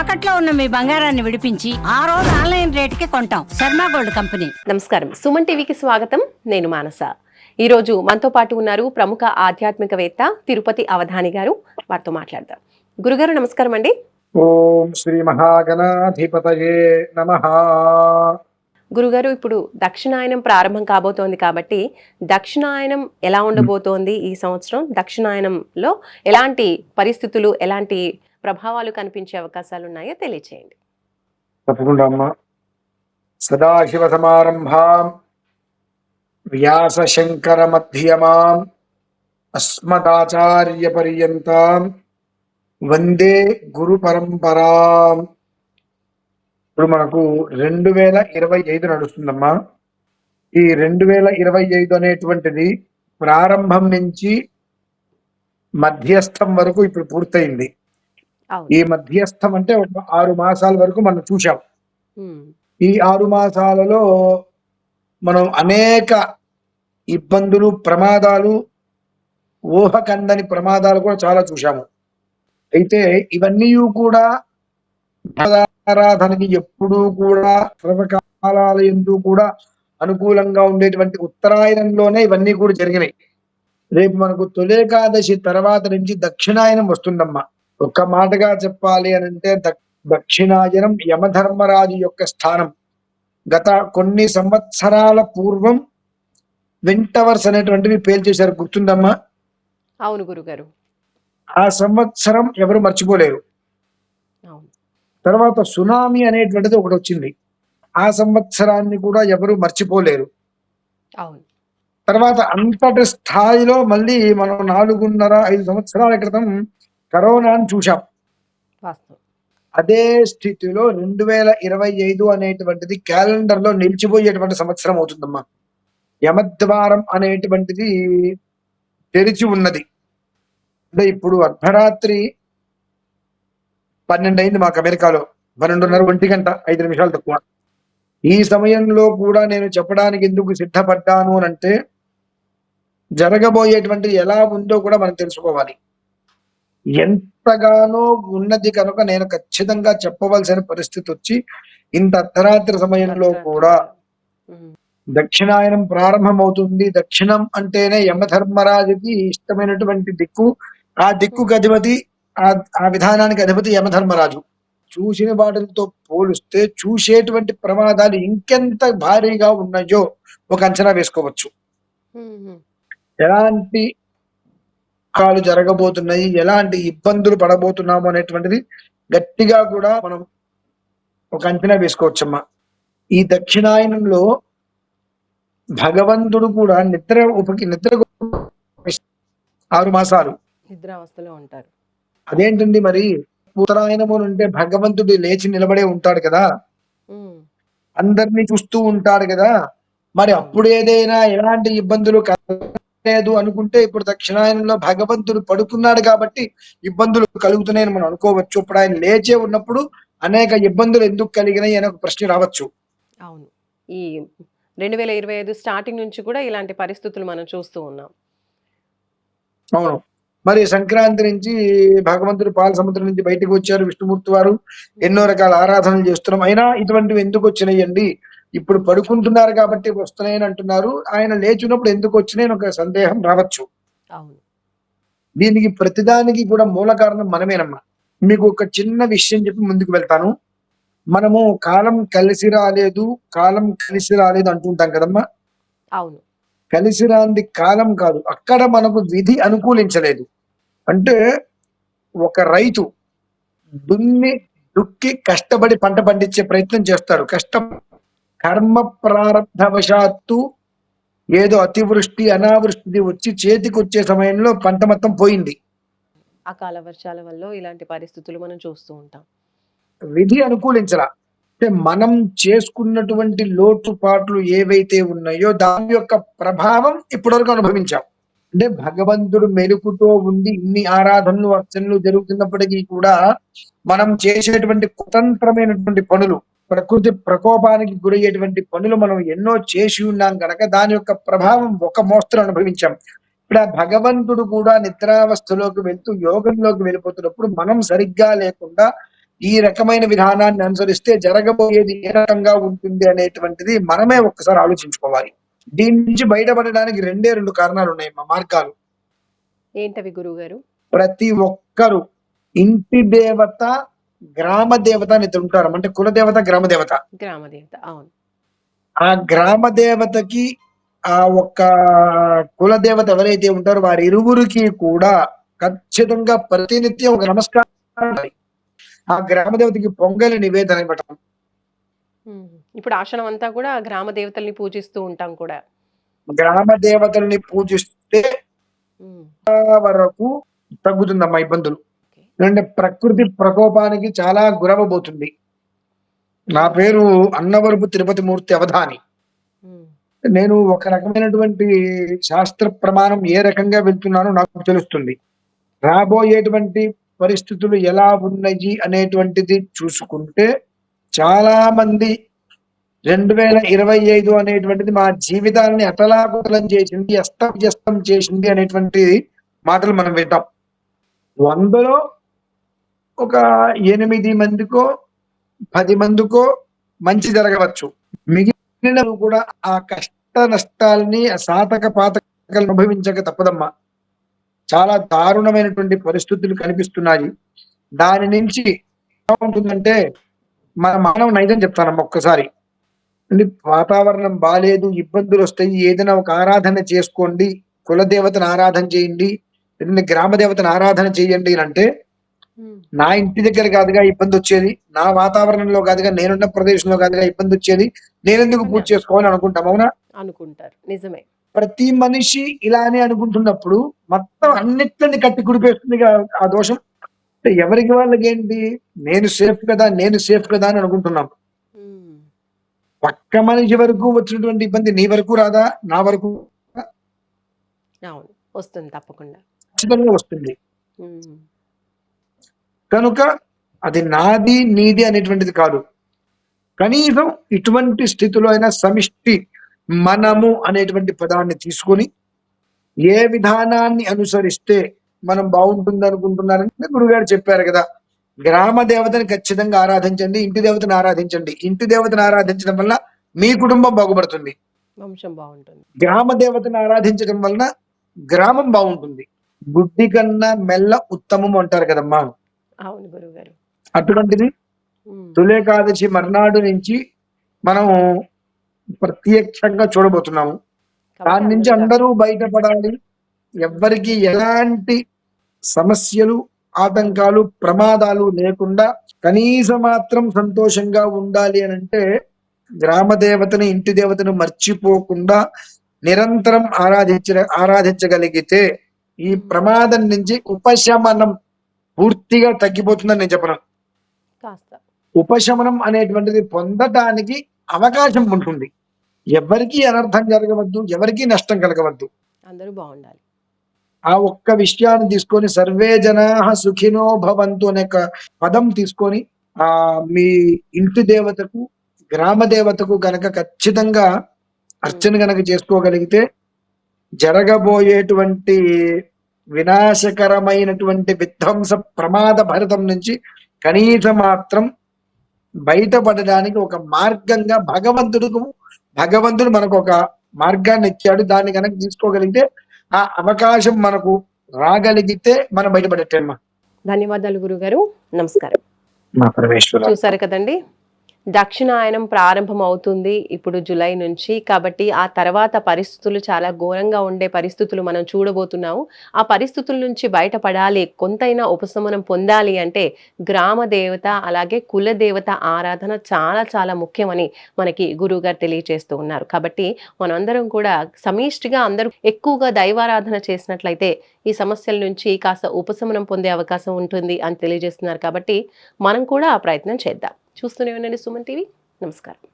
తాకట్లో ఉన్న మీ బంగారాన్ని విడిపించి ఆ రోజు ఆన్లైన్ రేటుకి కొంటాం. Sharma gold company. నమస్కారం. సుమన్ టీవీకి స్వాగతం. నేను మానస. ఈరోజు మనతో పాటు ఉన్నారు ప్రముఖ ఆధ్యాత్మికవేత్త తిరుపతి అవధాని గారు. వారితో మాట్లాడదాం. గురుగారు నమస్కారం అండి. ఓం శ్రీ మహాగణాధిపతయే నమ. గురుగారు ఇప్పుడు దక్షిణాయనం ప్రారంభం కాబోతోంది కాబట్టి దక్షిణాయనం ఎలా ఉండబోతోంది ఈ సంవత్సరం? దక్షిణాయనంలో ఎలాంటి పరిస్థితులు ఎలాంటి ప్రభావాలు కనిపించే అవకాశాలు ఉన్నాయో తెలియచేయండి. తప్పకుండా సదాశివ సమారంభాం. వ్యాస శంకర మధ్యమాం. అస్మదాచార్య పర్యంతం. వందే గురు పరంపరా. ఇప్పుడు మనకు రెండు వేల ఇరవై ఐదు నడుస్తుందమ్మా. ఈ రెండు వేల ఇరవై ఐదు అనేటువంటిది ప్రారంభం నుంచి మధ్యస్థం వరకు ఇప్పుడు పూర్తయింది. అవును. ఈ మధ్యస్థం అంటే ఒక ఆరు మాసాల వరకు మనం ఉమ్, ఈ ఆరు మాసాలలో మనం అనేక ఇబ్బందులు ప్రమాదాలు ఊహకందని ప్రమాదాలు కూడా చాలా చూశాము. అయితే ఇవన్నీ కూడా ఆరాధనకి ఎప్పుడూ కూడా సర్వకాలాల ఎందు కూడా అనుకూలంగా ఉండేటువంటి ఉత్తరాయణంలోనే ఇవన్నీ కూడా జరిగినాయి. రేపు మనకు తొలేకాదశి తర్వాత నుంచి దక్షిణాయనం వస్తుందమ్మా. ఒక్క మాటగా చెప్పాలి అని అంటే దక్- దక్షిణాయనం యమధర్మరాజు యొక్క స్థానం. గత కొన్ని సంవత్సరాల పూర్వం వింటవర్స్ అనేటువంటివి పేల్చేశారు. గుర్తుందమ్మా? అవును గురుగారు. ఆ సంవత్సరం ఎవరు మర్చిపోలేరు. తర్వాత సునామీ అనేటువంటిది ఒకటి వచ్చింది. ఆ సంవత్సరాన్ని కూడా ఎవరు మర్చిపోలేరు. తర్వాత అంతటి స్థాయిలో మళ్ళీ మనం నాలుగున్నర ఐదు సంవత్సరాల క్రితం కరోనాను చూశాం. అదే స్థితిలో రెండు వేల ఇరవై ఐదు అనేటువంటిది క్యాలెండర్లో నిలిచిపోయేటువంటి సంవత్సరం అవుతుందమ్మా. యమద్వారం అనేటువంటిది తెరిచి ఉన్నది. అంటే ఇప్పుడు అర్ధరాత్రి పన్నెండు అయింది మాకు అమెరికాలో. పన్నెండున్నర ఒంటి గంట ఐదు నిమిషాలు తక్కువ. ఈ సమయంలో కూడా నేను చెప్పడానికి ఎందుకు సిద్ధపడ్డాను అని అంటే జరగబోయేటువంటిది ఎలా ఉందో కూడా మనం తెలుసుకోవాలి. ఎంతగానో ఉన్నది కనుక నేను ఖచ్చితంగా చెప్పవలసిన పరిస్థితి వచ్చి ఇంత అర్ధరాత్రి సమయంలో కూడా దక్షిణాయనం ప్రారంభమవుతుంది. దక్షిణం అంటేనే యమధర్మరాజుకి ఇష్టమైనటువంటి దిక్కు. ఆ దిక్కుకు అధిపతి ఆ ఆ విధానానికి అధిపతి యమధర్మరాజు. చూసిన వాటితో పోలిస్తే చూసేటువంటి ప్రమాదాలు ఇంకెంత భారీగా ఉన్నాయో ఒక అంచనా వేసుకోవచ్చు. ఎలాంటి కాలు జరగబోతున్నాయి ఎలాంటి ఇబ్బందులు పడబోతున్నాము అనేటువంటిది గట్టిగా కూడా మనం ఒక అంచనా వేసుకోవచ్చమ్మా. ఈ దక్షిణాయనంలో భగవంతుడు కూడా నిద్ర ఉపకి నిద్ర ఆరు మాసాలు. నిద్రావస్థలో ఉంటారు. అదేంటండి మరి? ఉత్తరాయణము అంటే భగవంతుడు లేచి నిలబడే ఉంటాడు కదా? అందరినీ చూస్తూ ఉంటాడు కదా? మరి అప్పుడు ఏదైనా ఎలాంటి ఇబ్బందులు కలగలేదు అనుకుంటే ఇప్పుడు దక్షిణాయనంలో భగవంతుడు పడుకున్నాడు కాబట్టి ఇబ్బందులు కలుగుతున్నాయని మనం అనుకోవచ్చు. ఇప్పుడు ఆయన లేచే ఉన్నప్పుడు అనేక ఇబ్బందులు ఎందుకు కలిగినాయి అనే ఒక ప్రశ్న రావచ్చు. అవును. ఈ రెండు వేల ఇరవై ఐదు స్టార్టింగ్ నుంచి కూడా ఇలాంటి పరిస్థితులు మనం చూస్తూ ఉన్నాం. అవును. మరి సంక్రాంతి నుంచి భగవంతుడు పాల సముద్రం నుంచి బయటకు వచ్చారు విష్ణుమూర్తి వారు. ఎన్నో రకాల ఆరాధనలు చేస్తున్నాం. అయినా ఇటువంటివి ఎందుకు వచ్చినాయండి? ఇప్పుడు పడుకుంటున్నారు కాబట్టి వస్తున్నాయని అంటున్నారు. ఆయన లేచినప్పుడు ఎందుకు వచ్చినాయని ఒక సందేహం రావచ్చు. అవును. దీనికి ప్రతిదానికి కూడా మూల కారణం మనమేనమ్మా. మీకు ఒక చిన్న విషయం చెప్పి ముందుకు వెళ్తాను. మనము కాలం కలిసి రాలేదు కాలం కలిసి రాలేదు అంటుంటాం కదమ్మా. అవును. కలిసి రాంది కాలం కాదు. అక్కడ మనకు విధి అనుకూలించలేదు. అంటే ఒక రైతు దున్ని దుక్కి కష్టపడి పంట పండించే ప్రయత్నం చేస్తాడు. కష్టం కర్మ ప్రారంధవశాత్తు ఏదో అతివృష్టి అనావృష్టి వచ్చి చేతికి వచ్చే సమయంలో పంట మొత్తం పోయింది. అకాల వర్షాల వల్ల ఇలాంటి పరిస్థితులు మనం చూస్తూ ఉంటాం. విధి అనుకూలించరా అంటే మనం చేసుకున్నటువంటి లోటుపాట్లు ఏవైతే ఉన్నాయో దాని యొక్క ప్రభావం ఇప్పటివరకు అనుభవించాం. అంటే భగవంతుడు మెలుకుతో ఉండి ఇన్ని ఆరాధనలు అర్చనలు జరుగుతున్నప్పటికీ కూడా మనం చేసేటువంటి కుతంత్రమైనటువంటి పనులు ప్రకృతి ప్రకోపానికి గురయ్యేటువంటి పనులు మనం ఎన్నో చేసి ఉన్నాం కనుక దాని యొక్క ప్రభావం ఒక మోస్తరు అనుభవించాం. ఇప్పుడు ఆ భగవంతుడు కూడా నిద్రావస్థలోకి వెళ్తూ యోగంలోకి వెళ్ళిపోతున్నప్పుడు మనం సరిగ్గా లేకుండా ఈ రకమైన విధానాన్ని అనుసరిస్తే జరగబోయేది ఏ రకంగా ఉంటుంది అనేటువంటిది మనమే ఒక్కసారి ఆలోచించుకోవాలి. దీని నుంచి బయటపడడానికి రెండే రెండు కారణాలు ఉన్నాయి మా మార్గాలు. ఏంటవి గురువు గారు ప్రతి ఒక్కరు ఇంటి దేవత గ్రామ దేవత అని ఇద్దరు ఉంటారు అంటే కుల దేవత గ్రామ దేవత గ్రామ దేవత అవును ఆ గ్రామ దేవతకి ఆ ఒక్క కుల దేవత ఎవరైతే ఉంటారో వారి ఇరువురికి కూడా ఖచ్చితంగా ప్రతినిత్యం ఒక నమస్కారం. ఆ గ్రామ దేవతకి పొంగలి నివేదన ఇవ్వటం. ఇప్పుడు ఆశ్రమం అంతా కూడా గ్రామ దేవతల్ని పూజిస్తూ ఉంటాం కూడా గ్రామ దేవతల్ని పూజిస్తే. వరకు తగ్గుతుందమ్మా ఇబ్బందులు. ఎందుకంటే ప్రకృతి ప్రకోపానికి చాలా గురవబోతుంది నా పేరు అన్నవరపు తిరుపతి మూర్తి అవధాని. నేను ఒక రకమైనటువంటి శాస్త్ర ప్రమాణం ఏ రకంగా వెళ్తున్నానో నాకు తెలుస్తుంది. రాబోయేటువంటి పరిస్థితులు ఎలా ఉన్నాయి అనేటువంటిది చూసుకుంటే చాలా మంది రెండు వేల ఇరవై ఐదు అనేటువంటిది మా జీవితాన్ని అతలాకుతలం చేసింది అస్తవ్యస్తం చేసింది అనేటువంటి మాటలు మనం వింటాం. వందలో ఒక ఎనిమిది మందికో పది మందికో మంచి జరగవచ్చు. మిగిలిన కూడా ఆ కష్ట నష్టాలని సాతక పాతకలు అనుభవించక తప్పదమ్మా. చాలా దారుణమైనటువంటి పరిస్థితులు కనిపిస్తున్నాయి. దాని నుంచి ఎలా ఉంటుందంటే మన మానవ నైజం చెప్తానమ్మా ఒక్కసారి. వాతావరణం బాగాలేదు ఇబ్బందులు వస్తాయి. ఏదైనా ఒక ఆరాధన చేసుకోండి. కుల దేవతను ఆరాధన చేయండి. గ్రామ దేవతను ఆరాధన చేయండి అని అంటే నా ఇంటి దగ్గర కాదుగా ఇబ్బంది వచ్చేది. నా వాతావరణంలో కాదుగా నేనున్న ప్రదేశంలో కాదుగా ఇబ్బంది వచ్చేది. నేనెందుకు పూజ చేసుకోవాలని అనుకుంటాం అవునా? అనుకుంటారు. నిజమే. ప్రతి మనిషి ఇలానే అనుకుంటున్నప్పుడు మొత్తం అన్నిటిని కట్టి కుడిపేస్తుంది ఆ దోషం. ఎవరికి వాళ్ళకి ఏంటి నేను సేఫ్ కదా నేను సేఫ్ కదా అని అనుకుంటున్నాం. పక్క మనిషి వరకు వచ్చినటువంటి ఇబ్బంది నీ వరకు రాదా నా వరకు? వస్తుంది తప్పకుండా. ఖచ్చితంగా వస్తుంది. కనుక అది నాది నీది అనేటువంటిది కాదు. కనీసం ఇటువంటి స్థితిలో అయినా సమిష్టి మనము అనేటువంటి పదాన్ని తీసుకొని ఏ విధానాన్ని అనుసరిస్తే మనం బాగుంటుంది అనుకుంటున్నారంటే గురుగారు చెప్పారు కదా. గ్రామ దేవతని ఖచ్చితంగా ఆరాధించండి ఇంటి దేవతను ఆరాధించండి. ఇంటి దేవతను ఆరాధించడం వల్ల మీ కుటుంబం బాగుపడుతుంది. వంశం బాగుంటుంది. గ్రామ దేవతను ఆరాధించడం వలన గ్రామం బాగుంటుంది. బుద్ధి కన్నా మెల్ల ఉత్తమం అంటారు కదమ్మా. అవును గురువు గారు అటువంటిది తులేకాదశి మర్నాడు నుంచి మనం ప్రత్యక్షంగా చూడబోతున్నాము. దాని నుంచి అందరూ బయటపడాలి. ఎవ్వరికి ఎలాంటి సమస్యలు ఆటంకాలు ప్రమాదాలు లేకుండా కనీస మాత్రం సంతోషంగా ఉండాలి అని అంటే గ్రామ దేవతను ఇంటి దేవతను మర్చిపోకుండా నిరంతరం ఆరాధించ ఆరాధించగలిగితే ఈ ప్రమాదం నుంచి ఉపశమనం పూర్తిగా తగ్గిపోతుందని నేను చెప్పను. కాస్త. ఉపశమనం అనేటువంటిది పొందటానికి అవకాశం ఉంటుంది. ఎవరికి అనర్థం జరగవద్దు ఎవరికి నష్టం కలగవద్దు. అందరూ బాగుండాలి. ఆ ఒక్క విషయాన్ని తీసుకొని సర్వే జనా సుఖినో భవంతు అనే పదం తీసుకొని ఆ మీ ఇంటి దేవతకు గ్రామ దేవతకు గనక ఖచ్చితంగా అర్చన గనక చేసుకోగలిగితే జరగబోయేటువంటి వినాశకరమైనటువంటి విధ్వంస ప్రమాద భరితం నుంచి కనీస మాత్రం బయటపడడానికి ఒక మార్గంగా భగవంతుడికి భగవంతుడు మనకు ఒక మార్గాన్ని ఇచ్చాడు. దాన్ని కనుక తీసుకోగలిగితే ఆ అవకాశం మనకు రాగలిగితే మనం బయటపడేటమ్మా ధన్యవాదాలు గురువు గారు నమస్కారం చూసారు కదండి? దక్షిణాయనం ప్రారంభం అవుతుంది ఇప్పుడు జూలై నుంచి. కాబట్టి ఆ తర్వాత పరిస్థితులు చాలా ఘోరంగా ఉండే పరిస్థితులు మనం చూడబోతున్నాము. ఆ పరిస్థితుల నుంచి బయటపడాలి కొంతైనా ఉపశమనం పొందాలి అంటే గ్రామ దేవత అలాగే కుల దేవత ఆరాధన చాలా చాలా ముఖ్యమని మనకి గురువుగారు తెలియజేస్తూ ఉన్నారు. కాబట్టి మనందరం కూడా సమిష్టిగా అందరూ ఎక్కువగా దైవారాధన చేసినట్లయితే ఈ సమస్యల నుంచి కాస్త ఉపశమనం పొందే అవకాశం ఉంటుంది అని తెలియజేస్తున్నారు. కాబట్టి మనం కూడా ఆ ప్రయత్నం చేద్దాం. చూస్తూనే ఉండండి సుమన్ టీవీ. నమస్కారం.